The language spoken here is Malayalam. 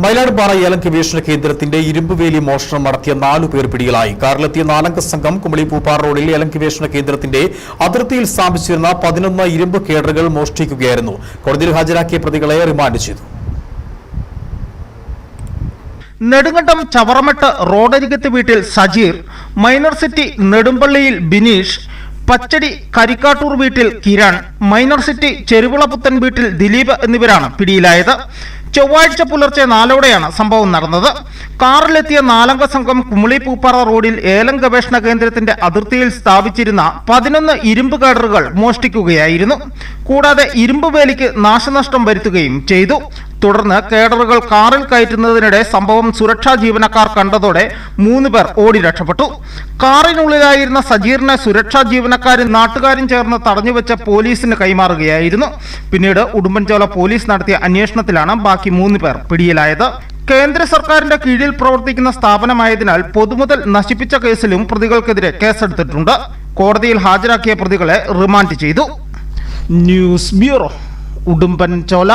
മയിലാടുപാറ ഏലം ഗവേഷണ കേന്ദ്രത്തിന്റെ ഇരുമ്പുവേലി മോഷണം നടത്തിയ നാലു പേർ പിടിയിലായി. കാറിലെത്തിയ നാലംഗ സംഘം കുമളി പൂപ്പാറ റോഡിൽ ഏലം ഗവേഷണ കേന്ദ്രത്തിന്റെ അതിർത്തിയിൽ സ്ഥാപിച്ചിരുന്ന പതിനൊന്ന് ഇരുമ്പ് കേഡറുകൾ മോഷ്ടിക്കുകയായിരുന്നു. കോടതിയിൽ ഹാജരാക്കിയ പ്രതികളെ റിമാൻഡ് ചെയ്തു. നെടുങ്കണ്ടം ചവറമെട്ട് റോഡരികത്ത് വീട്ടിൽ സജീർ മൈനർ സിറ്റി നെടുമ്പള്ളിയിൽ ബിനീഷ് പച്ചടി കരിക്കാട്ടൂർ വീട്ടിൽ കിരൺ മൈനർ സിറ്റി ചെരുവിളപുത്തൻ വീട്ടിൽ ദിലീപ് എന്നിവരാണ് പിടിയിലായത്. ചൊവ്വാഴ്ച പുലർച്ചെ നാലോടെയാണ് സംഭവം നടന്നത്. കാറിലെത്തിയ നാലംഗ സംഘം കുമിളി പൂപ്പാറ റോഡിൽ ഏലം ഗവേഷണ കേന്ദ്രത്തിന്റെ അതിർത്തിയിൽ സ്ഥാപിച്ചിരുന്ന പതിനൊന്ന് ഇരുമ്പ് കടറുകൾ മോഷ്ടിക്കുകയായിരുന്നു. കൂടാതെ ഇരുമ്പ് വേലിക്ക് നാശനഷ്ടം വരുത്തുകയും ചെയ്തു. തുടർന്ന് കേഡറുകൾ കാറിൽ കയറ്റുന്നതിനിടെ സംഭവം സുരക്ഷാ ജീവനക്കാർ കണ്ടതോടെ മൂന്ന് പേർ ഓടി രക്ഷപ്പെട്ടു. കാറിനുള്ളിലായിരുന്ന സജീറിനെ സുരക്ഷാ ജീവനക്കാരും നാട്ടുകാരും ചേർന്ന് തടഞ്ഞുവെച്ച പോലീസിന് കൈമാറുകയായിരുന്നു. പിന്നീട് ഉടുമ്പൻചോല പോലീസ് നടത്തിയ അന്വേഷണത്തിലാണ് ബാക്കി മൂന്ന് പേർ പിടിയിലായത്. കേന്ദ്ര സർക്കാരിന്റെ കീഴിൽ പ്രവർത്തിക്കുന്ന സ്ഥാപനമായതിനാൽ പൊതുമുതൽ നശിപ്പിച്ച കേസിലും പ്രതികൾക്കെതിരെ കേസെടുത്തിട്ടുണ്ട്. കോടതിയിൽ ഹാജരാക്കിയ പ്രതികളെ റിമാൻഡ് ചെയ്തു. News bureau Udumbanchola.